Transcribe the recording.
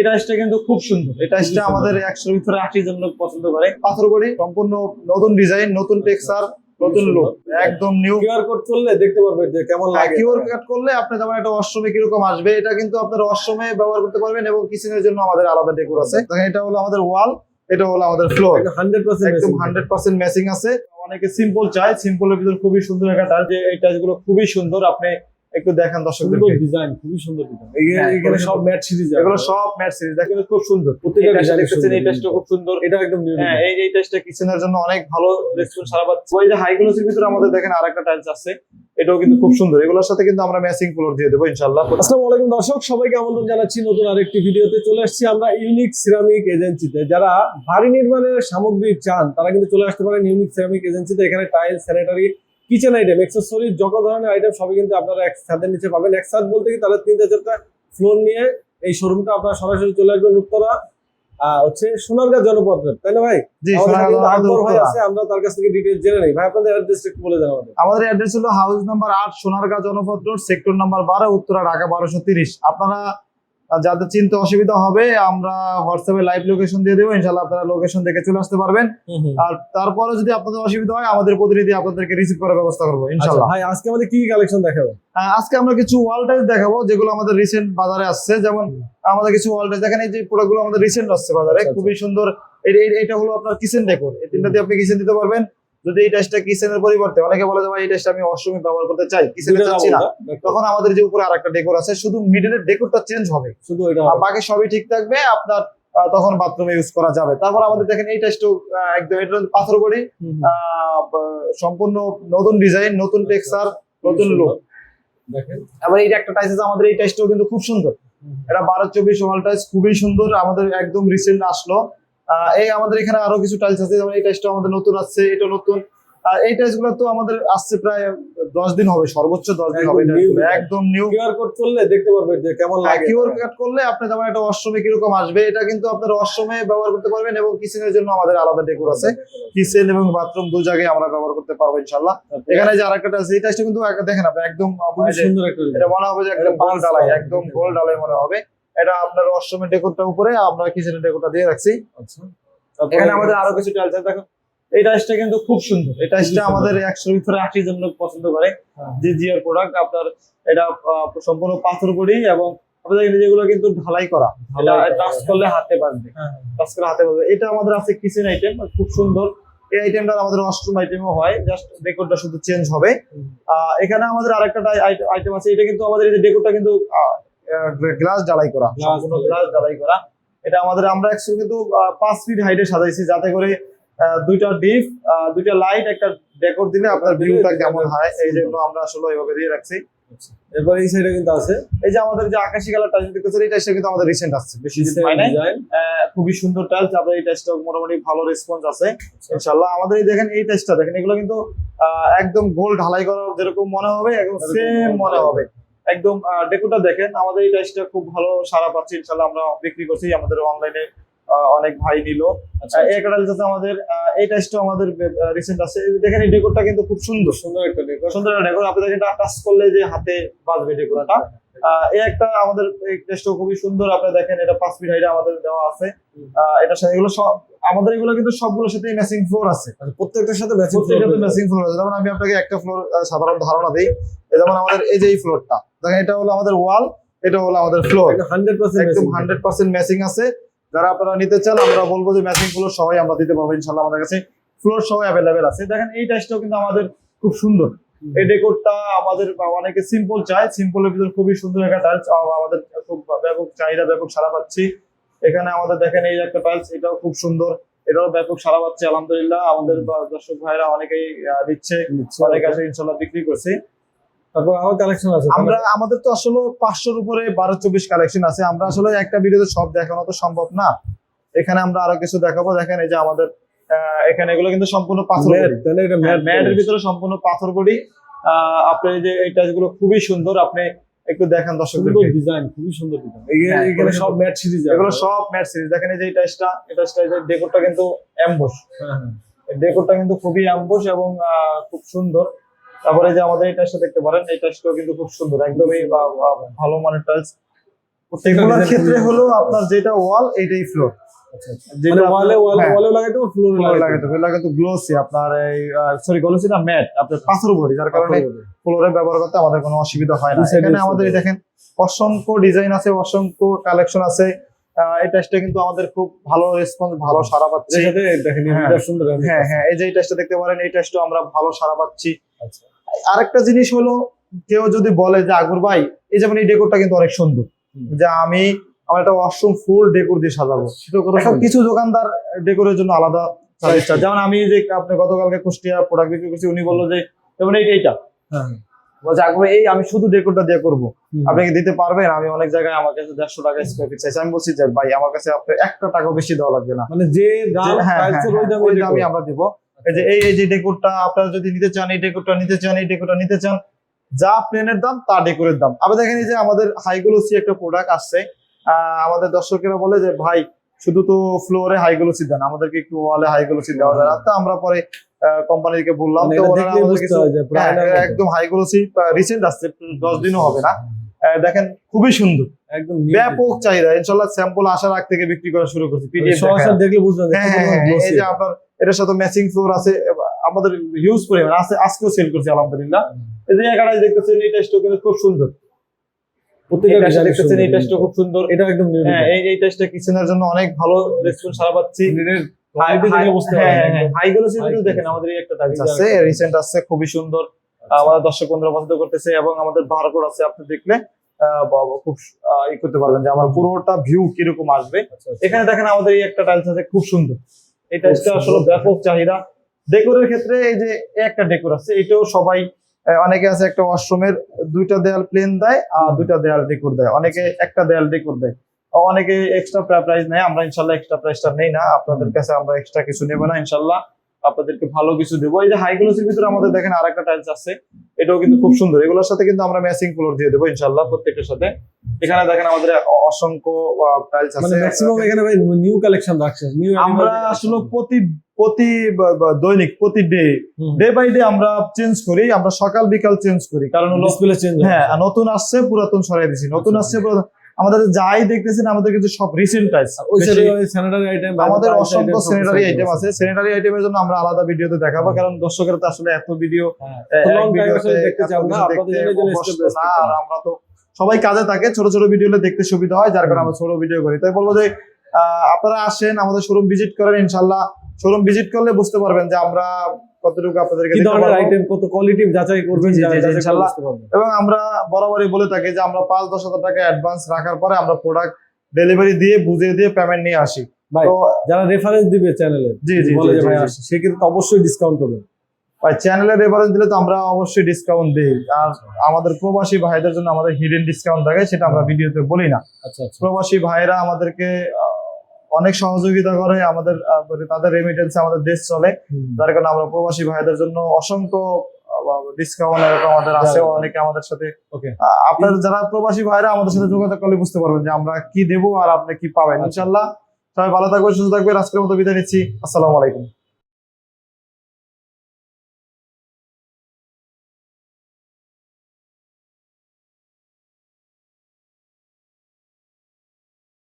এই টাইসটা কিন্তু খুব সুন্দর। এই টাইসটা আমাদের একশোর ভিতরে আশি জন লোক পছন্দ করে। পাথর বড়ি সম্পূর্ণ নতুন ডিজাইন নতুন টেক্সচার নতুন লুক একদম নিউ কিউআর কোড করলে দেখতে পারবে যে কেমন লাগে। কিউআর কাট করলে আপনি যেমন একটা অষ্টমে কীরকম আসবে এটা কিন্তু আপনার অষ্টমে ব্যবহার করতে পারবেন এবং কিচেনের জন্য আমাদের আলাদা ডেকোর আছে। দেখেন এটা হলো আমাদের ওয়াল এটা হলো আমাদের ফ্লোর হান্ড্রেড পার্সেন্ট একদম হান্ড্রেড পার্সেন্ট ম্যাচিং আছে। অনেকে সিম্পল চায় সিম্পলের ভিতর খুবই সুন্দর একটা টাচ যে এই টাচগুলো খুবই সুন্দর আপনি একটু দেখান দর্শকদের ডিজাইন খুবই সুন্দর ডিজাইন এখানে সব। ম্যাট সিরিজ এগুলো সব ম্যাট সিরিজ দেখেন খুব সুন্দর। প্রত্যেকটা design দেখতেছেন এই। টাচটা খুব সুন্দর। এটা একদম নিউ হ্যাঁ এই এই টাচটা কিচেনের জন্য অনেক ভালো রেসপন্স সারা পাচ্ছে। ওই যে হাই গ্লোসের ভিতরে আমাদের দেখেন আরেকটা টাইলস আছে। এটাও কিন্তু খুব সুন্দর। এগুলোর সাথে কিন্তু আমরা ম্যাচিং ফ্লোর দিয়ে দেবো ইনশাল্লাহ আসসালামু আলাইকুম দর্শক সবাইকে আমন্ত্রণ জানাচ্ছি নতুন আরেকটি ভিডিওতে। চলে আসছি আমরা ইউনিক সিরামিক এজেন্সিতে যারা বাড়ি নির্মাণের সামগ্রী চান তারা কিন্তু চলে আসতে পারেন ইউনিক সিরামিক এজেন্সিতে এখানে tile sanitary kitchen item accessory যত ধরনের আইটেম সবই কিন্তু আপনারা এক ছাদের নিচে পাবেন। এক ছাদ বলতে কি তাহলে তিন চারটা ফ্লোর নিয়ে এই শোরুমটা আপনারা সরাসরি চলে আসবেন উত্তরা হচ্ছে সোনারগাঁ জনপথের তাই না ভাই? ভাই আছে আমরা তার কাছ থেকে ডিটেইলস জেনে নেই। ভাই আপনাদের অ্যাড্রেসটা একটু বলে দেন আমাদের। আমাদের অ্যাড্রেস হলো হাউস নাম্বার আট সোনারগাঁ জনপদ রোড সেক্টর নাম্বার বারো উত্তরা ঢাকা বারোশো তিরিশ। আপনারা যাদের চিনতে অসুবিধা হবে আমরা হোয়াটসঅ্যাপে লাইভ লোকেশন দিয়ে দেবো ইনশাল্লাহ আপনারা লোকেশন দেখে চলে আসতে পারবেন। আর তারপরে যদি আপনাদের অসুবিধা হয় আমাদের প্রতিনিধি আপনাদেরকে রিসিভ করার ব্যবস্থা করব আচ্ছা, ইনশাল্লাহ ভাই আজকে আমাদের কি কালেকশন দেখাবে? আজকে আমরা কিছু ওয়াল দেখাবো যেগুলো আমাদের রিসেন্ট বাজারে আসছে। যেমন আমাদের কিছু ওয়াল টাইলস দেখেন এই যে প্রোডাক্টগুলো আমাদের রিসেন্ট আসছে বাজারে আচ্ছা, খুবই সুন্দর। এটা হলো আপনার কিচেন ডেকোর এই তিনটা দিয়ে আপনি কিচেন দিতে পারবেন। যদি এই টাইসটা কিচেনের পরিবর্তে অনেকে বলে যে ভাই এই টাইসটা আমি অষ্টমী ব্যবহার করতে চাই কিচেনে চাচ্ছি না। তখন আমাদের যে উপরে আরেকটা ডেকোর আছে শুধু মিডলের ডেকোরটা চেঞ্জ হবে। শুধু এটা বাকি সবই ঠিক থাকবে আপনার তখন বাথরুমে ইউজ করা যাবে। তারপর আমাদের দেখেন এই টাইসটাও একদম এটা পাথর বড়ি। সম্পূর্ণ নতুন ডিজাইন নতুন টেক্সচার নতুন লুক দেখেন। আবার এই যে একটা টাইস আছে আমাদের এই টাইসটাও কিন্তু খুব সুন্দর। এটা বারো চব্বিশ ওয়াল টাইস খুবই সুন্দর। আমাদের একদম রিসেন্ট আসলো। এই আমাদের এখানে আরও কিছু টাইলস আছে যেমন এই টাইসটা আমাদের নতুন আসছে এটা নতুন। আর এই টাইলসগুলো তো আমাদের আসছে প্রায় দশ দিন হবে সর্বোচ্চ দশ দিন হবে একদম নিউ কিউআর কোড করলে দেখতে পারবে যে কেমন লাগে। কিউআর কাট করলে আপনি যেমন একটা অষ্টমে কীরকম আসবে এটা কিন্তু আপনার অষ্টমে ব্যবহার করতে পারবেন এবং কিচেনের জন্য আমাদের আলাদা ডেকোর আছে। কিচেন এবং বাথরুম দু জায়গায় আমরা ব্যবহার করতে পারব ইনশাল্লাহ এখানে যে আরেকটা আছে এই টাইসটা কিন্তু দেখেন আপনি একদম একটা এটা মনে হবে যে একদম এটা গোল ডালাই একদম গোল ডালাই মনে হবে। এটা আপনার অষ্টমের ডেকোরটা উপরে আমরা কিচেনের ডেকোরটা দিয়ে রাখছি। আচ্ছা। এখানে আমাদের আরও কিছু টাইলস আছে দেখো। এই টাইলসটা কিন্তু খুব সুন্দর। এই টাইলসটা। আমাদের একশোর ভিতরে আশি জন লোক পছন্দ করে। হ্যাঁ। যে জিয়ার প্রোডাক্ট আপনার এটা সম্পূর্ণ পাথর বড়ি এবং আপনাদের যেগুলো কিন্তু ঢালাই করা। এটা টাচ করলে হাতে হ্যাঁ, টাচ করে হাতে বাজবে এটা আমাদের আছে কিচেন আইটেম খুব সুন্দর। এই আইটেমটা আমাদের অষ্টম আইটেমও হয় জাস্ট ডেকোরটা শুধু চেঞ্জ হবে। এখানে আমাদের আরেকটা আইটেম আছে এটা কিন্তু আমাদের এই ডেকোরটা কিন্তু গ্লাস ঢালাই করা সম্পূর্ণ গ্লাস ঢালাই করা। এটা আমাদের আমরা একশো কিন্তু পাঁচ ফিট হাইটে সাজাইছি যাতে করে দুইটা ডিপ দুইটা লাইট একটা ডেকোর দিলে আপনার ভিউটা কেমন হয়। এই জন্য আমরা আসলে এইভাবে দিয়ে রাখছি। আচ্ছা। এরপরে এই সাইডে কিন্তু আছে। এই যে আমাদের যে আকাশি কালার টাইলস দেখতেছেন এই টাইলসটা কিন্তু আমাদের রিসেন্ট আসছে। বেশি দিন হয় নাই। খুবই সুন্দর টাইলস আপনার এই টাইলসটা মোটামুটি ভালো রেসপন্স আছে। ইনশাল্লাহ আমাদের এই দেখেন এই টাইলসটা দেখেন এগুলো কিন্তু একদম গোল ঢালাই করা যেরকম মনে হবে একদম সেম মনে হবে। একদম ডেকোটা দেখেন আমাদের এই টাইসটা খুব ভালো সারা পাচ্ছে ইনশাল্লাহ আমরা বিক্রি করছি আমাদের অনলাইনে অনেক ভাই নিল। আচ্ছা এই একটা আছে আমাদের এই টাইসটা আমাদের রিসেন্ট আছে। দেখেন এই ডেকোরটা কিন্তু খুব সুন্দর। সুন্দর একটা ডেকোর সুন্দর ডেকোর আপনি দেখেন টাচ করলে যে হাতে বাজবে ডেকোরটা। এই একটা আমাদের টেস্টও খুবই সুন্দর। আপনি দেখেন এটা পাঁচ ফিট হাইটে আমাদের দেওয়া আছে। এটার সাথে এগুলো সব আমাদের এগুলো কিন্তু সবগুলোর সাথে ম্যাচিং ফ্লোর আছে। আচ্ছা, প্রত্যেকটার সাথে ম্যাচিং প্রত্যেকটাতে ম্যাচিং ফ্লোর আছে। যেমন আমি আপনাকে একটা ফ্লোর সাধারণ ধারণা দিই। যেমন আমাদের এই যে এই ফ্লোরটা দেখেন এটা হলো আমাদের ওয়াল এটা হলো আমাদের ফ্লোর হান্ড্রেড পার্সেন্ট একদম হান্ড্রেড পার্সেন্ট ম্যাচিং আছে। যারা আপনারা নিতে চান আমরা বলব যে ম্যাচিং ফ্লোর সবাই আমরা দিতে পারব ইনশাল্লাহ আমাদের কাছে ফ্লোর সহ অ্যাভেলেবেল আছে। দেখেন এই টাইসটাও কিন্তু আমাদের খুব সুন্দর। এই ডেকোরটা আমাদের অনেকে সিম্পল চায়। সিম্পলের ভিতর খুবই সুন্দর একটা টাইলস আমাদের খুব ব্যাপক চাহিদা ব্যাপক সারা পাচ্ছি। এখানে আমাদের দেখেন এই একটা টাইলস এটাও খুব সুন্দর। এটাও ব্যাপক সারা পাচ্ছে আলহামদুলিল্লাহ। আমাদের দর্শক ভাইরা অনেকেই নিচ্ছে অনেক আছে ইনশাল্লাহ বিক্রি করছি। তারপর কালেকশন আছে আমরা আমাদের তো আসলে পাঁচশোর উপরে বারো চব্বিশ কালেকশন আছে। আমরা আসলে একটা ভিডিওতে সব দেখানো তো সম্ভব না। এখানে আমরা আরও কিছু দেখাবো। দেখেন এই যে আমাদের এখানে এগুলো কিন্তু সম্পূর্ণ পাথর ম্যাটের ভিতরে সম্পূর্ণ পাথর বডি। আপনি যে এই টাইলসগুলো খুবই সুন্দর আপনি একটু দেখেন দর্শকদের ডিজাইন খুবই সুন্দর ডিজাইন হ্যাঁ, এখানে সব ম্যাট সিরিজ এগুলো সব ম্যাট সিরিজ দেখেন এই যে এই টাইলসটা এই যে ডেকোরটা কিন্তু অ্যাম্বুশ হ্যাঁ, ডেকোরটা কিন্তু খুবই অ্যাম্বুশ এবং খুব সুন্দর। তারপরে যে আমাদের এই টাইলসটা দেখতে পারেন এই টাইলসটাও কিন্তু খুব সুন্দর। একদমই ভালো মানের টাইলস প্রত্যেকগুলোর ক্ষেত্রে হলো আপনার যেটা ওয়াল এটাই ফ্লোর। যেটা মানে ওয়ালে ওয়ালে হ্যাঁ। ওয়ালেও লাগাইতে হবে ফ্লোরে ফ্লোরে লাগাইতে লাগাতে হবে। লাগাতে গ্লোসি আপনার এই সরি গ্লোসি না ম্যাট আপনার পাথর বডি যার কারণে। ফ্লোরে ব্যবহার করতে আমাদের কোনো অসুবিধা হয় না। এখানে আমাদের দেখেন অসংখ্য ডিজাইন আছে অসংখ্য কালেকশন আছে। এই টেস্টটা কিন্তু আমাদের খুব ভালো রেসপন্স ভালো সারা পাচ্ছে। হ্যাঁ। হ্যাঁ হ্যাঁ এই যে এই টেস্টটা দেখতে পারেন এই টেস্টও আমরা ভালো সারা পাচ্ছি। আচ্ছা। আরেকটা জিনিস হলো কেউ যদি বলে যে আগুর ভাই এই যেমন এই ডেকোরটা কিন্তু অনেক সুন্দর। যে আমি আমার একটা ওয়াশরুম ফুল ডেকোর দিয়ে সাজাবো। করা এখন কিছু দোকানদার ডেকোরের জন্য আলাদা সার্ভিস চার্জ যেমন আমি যে আপনি গতকালকে কুষ্টিয়া প্রোডাক্ট বিক্রি করছি উনি বলল যে যেমন এই এইটা। হ্যাঁ। বলছে আগ্রহ এই আমি শুধু ডেকোরটা দিয়ে করব। হুম। আপনি দিতে পারবেন? আমি অনেক জায়গায় আমার কাছে দেড়শো টাকা স্কোয়ার ফিট চাইছি। আমি বলছি যে ভাই আমার কাছে আপনার একটা টাকা বেশি দেওয়া লাগবে না। মানে যে দাম হ্যাঁ, হ্যাঁ। আমরা দিব। এই যে এই এই যে ডেকোরটা আপনারা যদি নিতে চান এই ডেকোরটা নিতে চান এই ডেকোরটা নিতে চান যা প্লেনের দাম তা ডেকোরের দাম। আবার দেখেন এই যে আমাদের হাইগুলোসি একটা প্রোডাক্ট আসছে। আমাদের দর্শকেরা বলে যে ভাই শুধু তো ফ্লোরে হাইগুলোসি দেন। আমাদেরকে একটু ওয়ালে হাইগুলোসি দেওয়া যায় তো আমরা পরে কোম্পানিকে বললাম মানে হয় হ্যাঁ। একদম হাইগুলোসি রিসেন্ট আসছে দশ দিনও হবে না। আহ, দেখেন খুবই সুন্দর। একদম ব্যাপক চাহিদা। ইনশাল্লাহ স্যাম্পল আসার আগ থেকে বিক্রি করা শুরু করছি দেখলে বুঝবেন হ্যাঁ হ্যাঁ হ্যাঁ, এই যে আপনার এটার সাথে ম্যাচিং ফ্লোর আছে আমাদের হিউজ পরিমাণ আছে আজকেও সেল করছি আলহামদুলিল্লাহ। এই যে একাটাই দেখতেছেন এই টেস্টও কিন্তু খুব সুন্দর। প্রত্যেকটা খুব সুন্দর। এটা একদম হ্যাঁ এই টেস্টটা কিচেনের জন্য অনেক ভালো রেসপন্স সারা পাচ্ছি। দেখেন আমাদের এই একটা আছে। রিসেন্ট খুবই সুন্দর। আমাদের দর্শক বন্ধুরা পছন্দ করতেছে এবং আমাদের বারকোড আছে আপনি দেখলে খুব ই করতে পারবেন যে আমার পুরোটা ভিউ কীরকম আসবে। আচ্ছা, আচ্ছা। এখানে দেখেন আমাদের এই একটা টাইলস আছে খুব সুন্দর। এই টাইলসটা। আসলে ব্যাপক চাহিদা। ডেকোরের ক্ষেত্রে এই যে একটা ডেকোর আছে এটাও সবাই অনেকে আছে একটা ওয়াশরুমের দুইটা দেয়াল প্লেন দেয় আর দুইটা দেয়াল ডেকোর দেয়। অনেকে একটা দেয়াল ডেকোর দেয়। অনেকে এক্সট্রা প্রাইস নেয়। আমরা ইনশাল্লাহ এক্সট্রা প্রাইসটা নেই না। আপনাদের কাছে আমরা এক্সট্রা কিছু নেব না ইনশাল্লাহ। আপনাদেরকে ভালো কিছু দেবো। এই যে হাইগুলোসির ভিতরে আমাদের দেখেন আর একটা টাইলস আছে। এটাও কিন্তু খুব সুন্দর। এগুলোর সাথে কিন্তু আমরা ম্যাচিং কালার দিয়ে দেবো ইনশাল্লাহ প্রত্যেকটার সাথে। এখানে দেখেন আমাদের অসংখ্য টাইলস মানে আছে। ম্যাক্সিমাম এখানে ভাই নিউ কালেকশন রাখছে। নিউ আমরা আসলে প্রতি প্রতি দৈনিক প্রতি ডে ডে বাই ডে আমরা চেঞ্জ করি আমরা সকাল বিকাল চেঞ্জ করি। কারণ হলো চেঞ্জ হ্যাঁ। নতুন আসছে পুরাতন সরাই দিছি। নতুন আসছে পুরাতন আমাদের যাই দেখতেছেন আমাদের কিন্তু সব রিসেন্ট ওই স্যানিটারি আইটেম আমাদের অসংখ্য স্যানিটারি আইটেম আছে। স্যানিটারি আইটেমের জন্য আমরা আলাদা ভিডিওতে দেখাবো কারণ দর্শকের তো আসলে এত ভিডিও দেখতে না আর আমরা তো সবাই কাজে থাকে ছোট ছোট ভিডিও দেখতে সুবিধা হয় যার কারণে আমরা ছোট ভিডিও করি। তাই বলব যে আপনারা আসেন আমাদের শোরুম ভিজিট করেন ইনশাল্লাহ। শোরুম ভিজিট করলে বুঝতে পারবেন যে আমরা কতটুকু আপনাদেরকে কি ধরনের আইটেম কত কোয়ালিটি যাচাই করবেন। এবং আমরা বরাবরই বলে থাকি যে আমরা পাঁচ দশ হাজার টাকা অ্যাডভান্স রাখার পরে আমরা প্রোডাক্ট ডেলিভারি দিয়ে বুঝিয়ে দিয়ে পেমেন্ট নিয়ে আসি। তো যারা রেফারেন্স দিবে চ্যানেলে জি জি বলে যে ভাই জি, আসছে সেক্ষেত্রে অবশ্যই ডিসকাউন্ট করবেন ভাই চ্যানেলের রেফারেন্স দিলে তো আমরা অবশ্যই ডিসকাউন্ট দিই। আর আমাদের প্রবাসী ভাইদের জন্য আমাদের হিডেন ডিসকাউন্ট থাকে সেটা আমরা ভিডিওতে বলি না। আচ্ছা আচ্ছা। প্রবাসী ভাইরা আমাদেরকে অনেক সহযোগিতা করে আমাদের মানে তাদের রেমিটেন্স আমাদের দেশ চলে। যার কারণে আমরা প্রবাসী ভাইদের জন্য অসংখ্য ডিসকাউন্ট আমাদের আছে। অনেকে আমাদের সাথে. আপনার যারা প্রবাসী ভাইরা আমাদের সাথে যোগাযোগ করলে বুঝতে পারবেন যে আমরা কি দেবো আর আপনি কি পাবেন। আচ্ছা। ইনশাল্লাহ সবাই ভালো থাকবেন সুস্থ থাকবেন। আজকের মতো বিদায় নিচ্ছি। আসসালামু আলাইকুম।